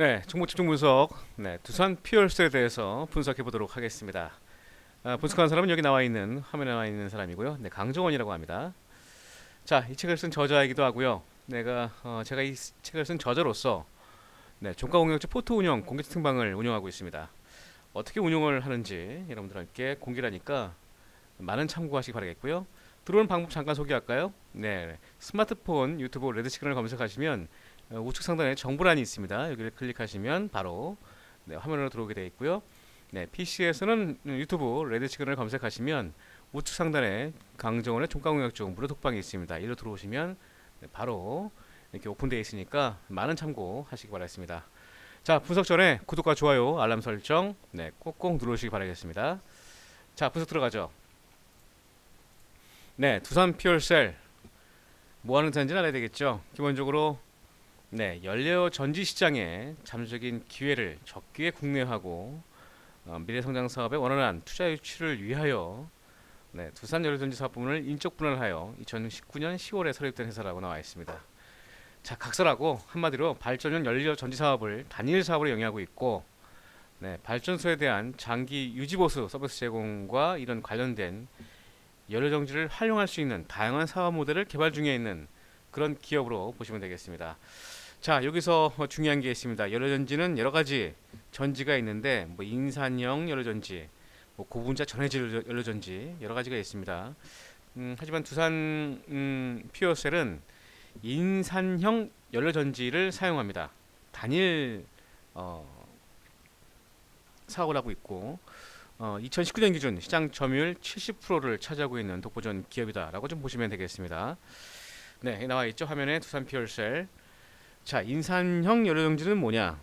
네, 종목 집중 분석. 네, 두산 피어스에 대해서 분석해 보도록 하겠습니다. 아, 분석하는 사람은 여기 나와 있는 화면에 나와 있는 사람이고요. 네, 강정원이라고 합니다. 자, 이 책을 쓴 저자이기도 하고요. 내가 어, 제가 이 책을 쓴 저자로서 네, 종가 공격지 포트 운영 공개 채팅방을 운영하고 있습니다. 어떻게 운영을 하는지 여러분들께 공개하니까 많은 참고하시기 바라겠고요. 들어오는 방법 잠깐 소개할까요? 네, 스마트폰 유튜브 레드 시그널 검색하시면 어, 우측 상단에 정보란이 있습니다. 여기를 클릭하시면 바로 네, 화면으로 들어오게 되어 있고요. 네, PC에서는 유튜브 레드 시그널 검색하시면 우측 상단에 강정원의 종가공격중 무료 독방이 있습니다. 이로 들어오시면 네, 바로 이렇게 오픈되어 있으니까 많은 참고하시기 바라겠습니다. 자, 분석 전에 구독과 좋아요, 알람 설정 네, 꼭꼭 누르시기 바라겠습니다. 자, 분석 들어가죠. 네, 두산 피얼셀 뭐 하는 회사인지 알아야 되겠죠. 기본적으로 네, 연료 전지 시장에 잠재적인 기회를 적기에 국내하고 어, 미래 성장 사업의 원활한 투자 유치를 위하여 네, 두산 연료전지 사업 부문을 인적 분할하여 2019년 10월에 설립된 회사라고 나와 있습니다. 자, 각설하고 한마디로 발전용 연료 전지 사업을 단일 사업으로 영위하고 있고 네, 발전소에 대한 장기 유지 보수 서비스 제공과 이런 관련된 연료 전지를 활용할 수 있는 다양한 사업 모델을 개발 중에 있는 그런 기업으로 보시면 되겠습니다. 자 여기서 중요한 게 있습니다. 연료전지는 여러 가지 전지가 있는데 뭐 인산형 연료전지, 뭐 고분자 전해질 연료전지 여러 가지가 있습니다. 음, 하지만 두산 음, 피어셀은 인산형 연료 전지를 사용합니다. 단일 어, 사업을 하고 있고 어, 2019년 기준 시장 점유율 70%를 차지하고 있는 독보전 기업이다라고 좀 보시면 되겠습니다. 네, 나와 있죠 화면에 두산 피어셀 자, 인산형 연료전지는 뭐냐?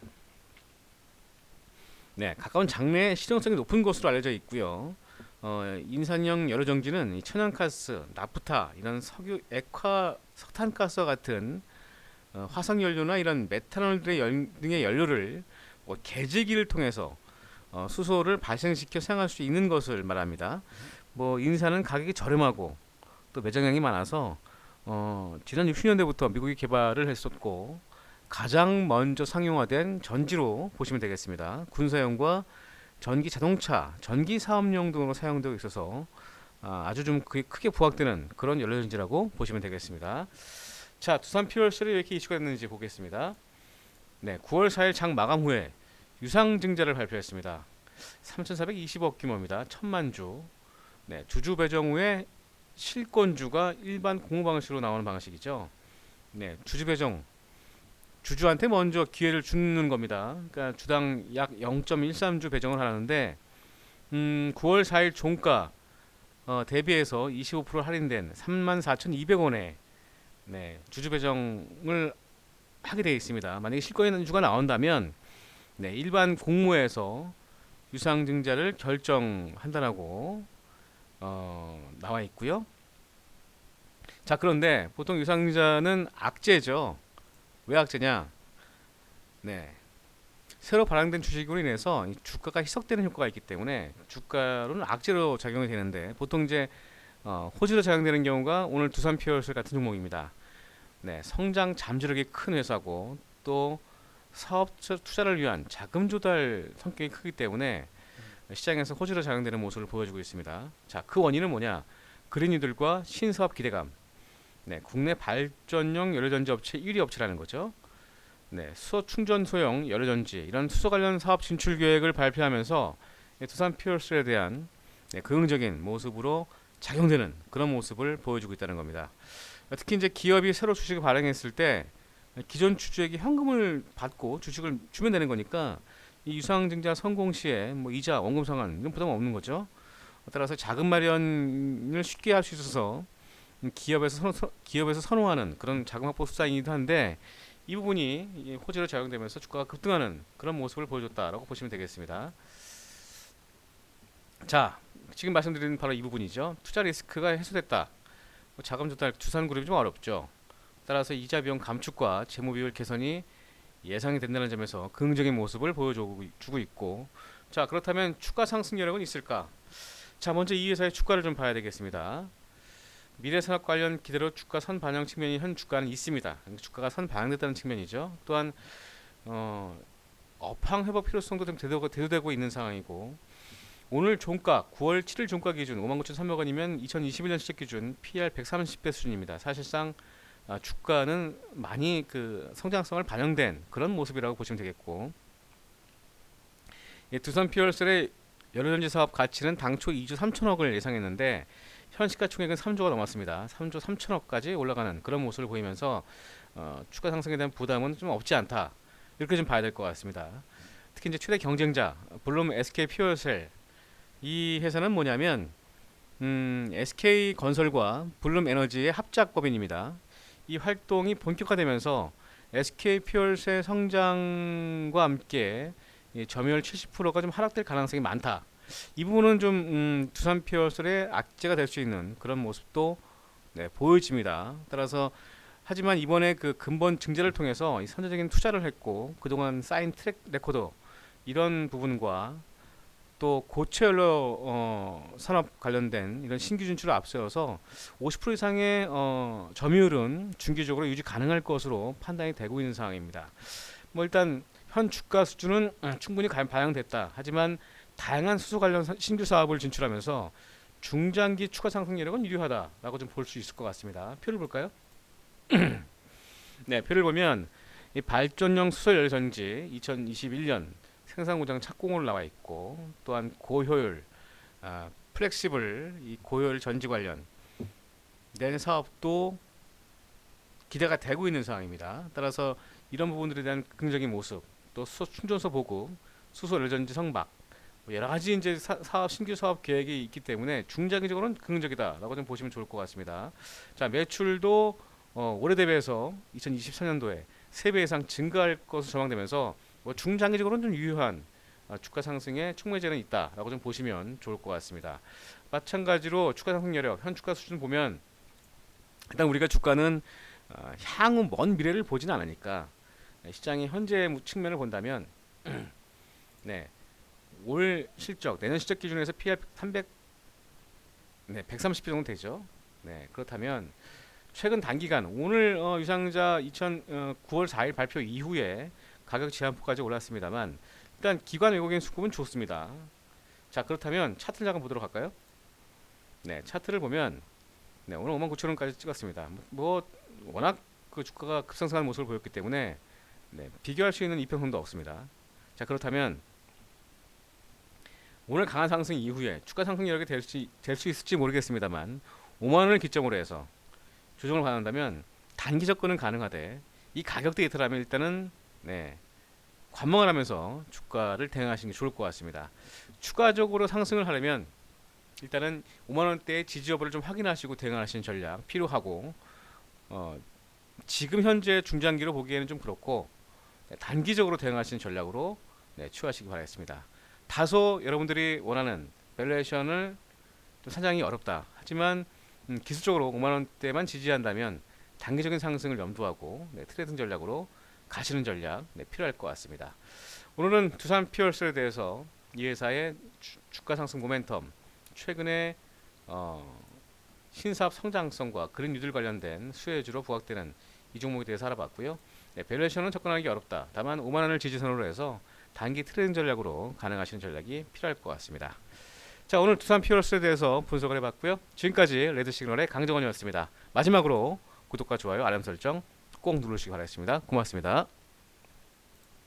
네, 가까운 장래에 실용성이 높은 것으로 알려져 있고요. 어, 인산형 연료전지는 천연가스, 나프타 이런 석유, 액화, 석탄가스와 같은 어, 화석연료나 이런 메탄올들의 연, 등의 연료를 뭐 개제기를 통해서 어, 수소를 발생시켜 사용할 수 있는 것을 말합니다. 뭐 인산은 가격이 저렴하고 또 매장량이 많아서 어, 지난 60년대부터 미국이 개발을 했었고 가장 먼저 상용화된 전지로 보시면 되겠습니다. 군사용과 전기 자동차, 전기 사업용 등으로 사용되고 있어서 아, 주 좀 크게 부각되는 그런 연료전지라고 보시면 되겠습니다. 자, 두산 피얼스를 왜 이렇게 이슈가 됐는지 보겠습니다. 네, 9월 4일 장 마감 후에 유상증자를 발표했습니다. 3,420억 규모입니다. 천만 주. 네, 주주 배정 후에 실권주가 일반 공모 방식으로 나오는 방식이죠. 네, 주주 배정 주주한테 먼저 기회를 주는 겁니다. 그러니까 주당 약 0.13주 배정을 하는데 음, 9월 4일 종가 어, 대비해서 25% 할인된 34,200원에 네, 주주 배정을 하게 되어 있습니다. 만약에 실권주가 나온다면 네, 일반 공모에서 유상증자를 결정한다라고 어, 나와 있고요. 자 그런데 보통 유상증자는 악재죠. 왜 악재냐? 네. 새로 발행된 주식으로 인해서 이 주가가 희석되는 효과가 있기 때문에 주가로는 악재로 작용이 되는데 보통 이제 어, 호재로 작용되는 경우가 오늘 두산 피어스 같은 종목입니다. 네, 성장 잠재력이 큰 회사고 또 사업 투자를 위한 자금 조달 성격이 크기 때문에 시장에서 호재로 작용되는 모습을 보여주고 있습니다. 자, 그 원인은 뭐냐? 그린이들과 신사업 기대감. 네, 국내 발전용 연료전지 업체 1위 업체라는 거죠. 네, 수소 충전 소형 연료전지 이런 수소 관련 사업 진출 계획을 발표하면서 두산 피어스에 대한 네, 긍정적인 모습으로 작용되는 그런 모습을 보여주고 있다는 겁니다. 특히 이제 기업이 새로 주식을 발행했을 때 기존 주주에게 현금을 받고 주식을 주면 되는 거니까 이 유상증자 성공 시에 뭐 이자 원금 상환 이런 부담 없는 거죠. 따라서 자금 마련을 쉽게 할 수 있어서 기업에서 선, 기업에서 선호하는 그런 자금 확보 수단이기도 한데 이 부분이 호재로 작용되면서 주가가 급등하는 그런 모습을 보여줬다라고 보시면 되겠습니다. 자, 지금 말씀드린 바로 이 부분이죠. 투자 리스크가 해소됐다. 뭐 자금 조달 두산그룹이 좀 어렵죠. 따라서 이자 비용 감축과 재무 비율 개선이 예상이 된다는 점에서 긍정적인 모습을 보여주고 있고 자 그렇다면 주가 상승 여력은 있을까? 자 먼저 이 회사의 주가를 좀 봐야 되겠습니다. 미래산업 관련 기대로 주가 선 반영 측면이 현 주가는 있습니다. 주가가 선 반영됐다는 측면이죠. 또한 어, 업황 회복 필요성도 좀 대두되고 있는 상황이고 오늘 종가 9월 7일 종가 기준 59,300원이면 2021년 시작 기준 PER 130배 수준입니다. 사실상 아, 주가는 많이 그 성장성을 반영된 그런 모습이라고 보시면 되겠고 예, 두산 피얼셀의 여러전지 사업 가치는 당초 2조 3천억을 예상했는데 현 시가총액은 3조가 넘었습니다. 3조 3천억까지 올라가는 그런 모습을 보이면서 어, 주가 상승에 대한 부담은 좀 없지 않다 이렇게 좀 봐야 될 것 같습니다. 특히 이제 최대 경쟁자 블룸 SK 피얼셀 이 회사는 뭐냐면 음, SK 건설과 블룸 에너지의 합작법인입니다. 이 활동이 본격화되면서 SK 피얼셀 성장과 함께 이 점유율 70%가 좀 하락될 가능성이 많다. 이 부분은 좀 음, 두산 피어설의 악재가 될 수 있는 그런 모습도 네, 보여집니다. 따라서 하지만 이번에 그 근본 증자를 통해서 이 선제적인 투자를 했고 그동안 쌓인 트랙 레코더 이런 부분과 또 고체 연료 어, 산업 관련된 이런 신규 진출을 앞세워서 50% 이상의 어, 점유율은 중기적으로 유지 가능할 것으로 판단이 되고 있는 상황입니다. 뭐 일단 현 주가 수준은 어, 충분히 가- 반영됐다. 하지만 다양한 수소 관련 사- 신규 사업을 진출하면서 중장기 추가 상승 여력은 유효하다라고 좀 볼 수 있을 것 같습니다. 표를 볼까요? 네, 표를 보면 이 발전용 수소 열전지 2021년 생산 공장 착공으로 나와 있고 또한 고효율, 아, 플렉시블 이 고효율 전지 관련 낸 사업도 기대가 되고 있는 상황입니다. 따라서 이런 부분들에 대한 긍정적인 모습, 또 수소 충전소 보급, 수소 열전지 성박 뭐 여러 가지 이제 사, 사업 신규 사업 계획이 있기 때문에 중장기적으로는 긍정적이다라고 좀 보시면 좋을 것 같습니다. 자 매출도 어, 올해 대비해서 2024년도에 3배 이상 증가할 것으로 전망되면서 뭐 중장기적으로는 좀 유효한 아, 주가 상승에 촉매제는 있다라고 좀 보시면 좋을 것 같습니다. 마찬가지로 주가 상승 여력 현 주가 수준 보면 일단 우리가 주가는 어, 향후 먼 미래를 보지는 않으니까 네, 시장의 현재 측면을 본다면 네. 올 실적 내년 실적 기준에서 PR 300 네, 130배 정도 되죠. 네, 그렇다면 최근 단기간 오늘 어, 유상자 2000 어, 9월 4일 발표 이후에 가격 제한폭까지 올랐습니다만 일단 기관 외국인 수급은 좋습니다. 자 그렇다면 차트를 잠깐 보도록 할까요? 네 차트를 보면 네, 오늘 5만 9천 원까지 찍었습니다. 뭐, 뭐 워낙 그 주가가 급상승하는 모습을 보였기 때문에 네, 비교할 수 있는 이평선도 없습니다. 자 그렇다면 오늘 강한 상승 이후에 주가 상승 여력이 될수 될수 있을지 모르겠습니다만 5만 원을 기점으로 해서 조정을 받는다면 단기 접근은 가능하되 이 가격 데이터라면 일단은 네 관망을 하면서 주가를 대응하시는 게 좋을 것 같습니다. 추가적으로 상승을 하려면 일단은 5만 원대의 지지 여부를 좀 확인하시고 대응하시는 전략 필요하고 어, 지금 현재 중장기로 보기에는 좀 그렇고 네, 단기적으로 대응하시는 전략으로 네, 취하시기 바라겠습니다. 다소 여러분들이 원하는 밸류에이션을 좀 사장이 어렵다. 하지만 음, 기술적으로 5만 원대만 지지한다면 단기적인 상승을 염두하고 네, 트레이딩 전략으로 가시는 전략 네, 필요할 것 같습니다. 오늘은 두산 피어스에 대해서 이 회사의 주, 주가 상승 모멘텀 최근에 어, 신사업 성장성과 그린 뉴딜 관련된 수혜주로 부각되는 이 종목에 대해서 알아봤고요. 네, 밸류에이션은 접근하기 어렵다. 다만 5만 원을 지지선으로 해서 단기 트레이딩 전략으로 가능하신 전략이 필요할 것 같습니다. 자 오늘 두산 피어스에 대해서 분석을 해봤고요. 지금까지 레드 시그널의 강정원이었습니다. 마지막으로 구독과 좋아요, 알람 설정 꼭 누르시기 바라겠습니다. 고맙습니다.